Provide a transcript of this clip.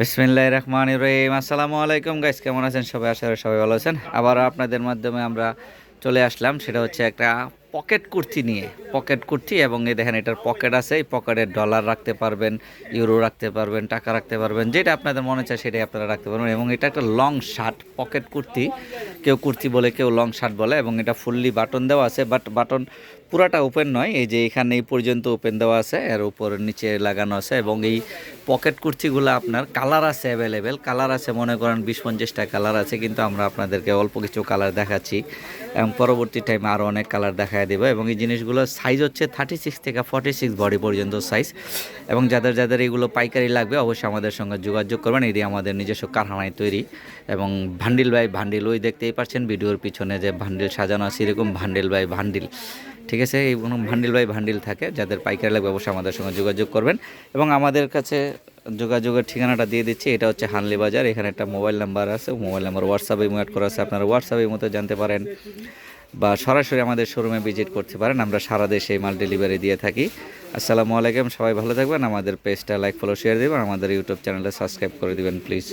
বিসমিল্লাহ রহমান রহিম। আসসালামু আলাইকুম গাইস, কেমন আছেন সবাই? আশা করি সবাই ভালো আছেন। আবার আপনাদের মাধ্যমে আমরা চলে আসলাম। সেটা হচ্ছে একটা পকেট কুর্তি নিয়ে। পকেট কুর্তি এবং এই দেখেন এটার পকেট আছে। এই পকেটে ডলার রাখতে পারবেন, ইউরো রাখতে পারবেন, টাকা রাখতে পারবেন, যেটা আপনাদের মনে চায় সেটাই আপনারা রাখতে পারবেন। এবং এটা একটা লং শার্ট, পকেট কুর্তি। কেউ কুর্তি বলে, কেউ লং শার্ট বলে এবং এটা ফুললি বাটন দেওয়া আছে বাট বাটন পুরাটা ওপেন নয়, এই যে এখানে এই পর্যন্ত ওপেন দেওয়া আছে, এর উপর নিচে লাগানো আছে এবং এই পকেট কুর্তিগুলো আপনার কালার আছে অ্যাভেলেবেল কালার আছে মনে করেন বিশ পঞ্চাশটা কালার আছে, কিন্তু আমরা আপনাদেরকে অল্প কিছু কালার দেখাচ্ছি এবং পরবর্তী টাইমে আরও অনেক কালার দেখায় দেবো এবং এই জিনিসগুলোর সাইজ হচ্ছে থার্টি সিক্স থেকে ফর্টি সিক্স বডি পর্যন্ত সাইজ এবং যাদের যাদের এগুলো পাইকারি লাগবে অবশ্যই আমাদের সঙ্গে যোগাযোগ করবেন, এটি আমাদের নিজস্ব কারখানায় তৈরি এবং ভান্ডিল বাই ভান্ডিল ওই দেখতেই পাচ্ছেন ভিডিওর পিছনে যে ভান্ডিল সাজানো আছে, এরকম ভান্ডিল বাই ভান্ডিল। ঠিক আছে, এই ভান্ডিল বাই ভান্ডিল থাকে, যাদের পাইকারি লাগবে অবশ্যই আমাদের সঙ্গে যোগাযোগ করবেন। এবং আমাদের কাছে যোগাযোগের ঠিকানাটা দিয়ে দিচ্ছি, এটা হচ্ছে হানলি বাজার, এখানে একটা মোবাইল নাম্বার আছে, মোবাইল নাম্বার হোয়াটসঅ্যাপে অ্যাড করা আছে, আপনারা হোয়াটসঅ্যাপের মতো জানতে পারেন বা সরাসরি আমাদের শোরুমে ভিজিট করতে পারেন, আমরা সারা দেশে মাল ডেলিভারি দিয়ে থাকি। আসসালামু আলাইকুম, সবাই ভালো থাকবেন, আমাদের পেজটা লাইক, ফলো শেয়ার দেবেন, আমাদের ইউটিউব চ্যানেলটা সাবস্ক্রাইব করে দিবেন প্লিজ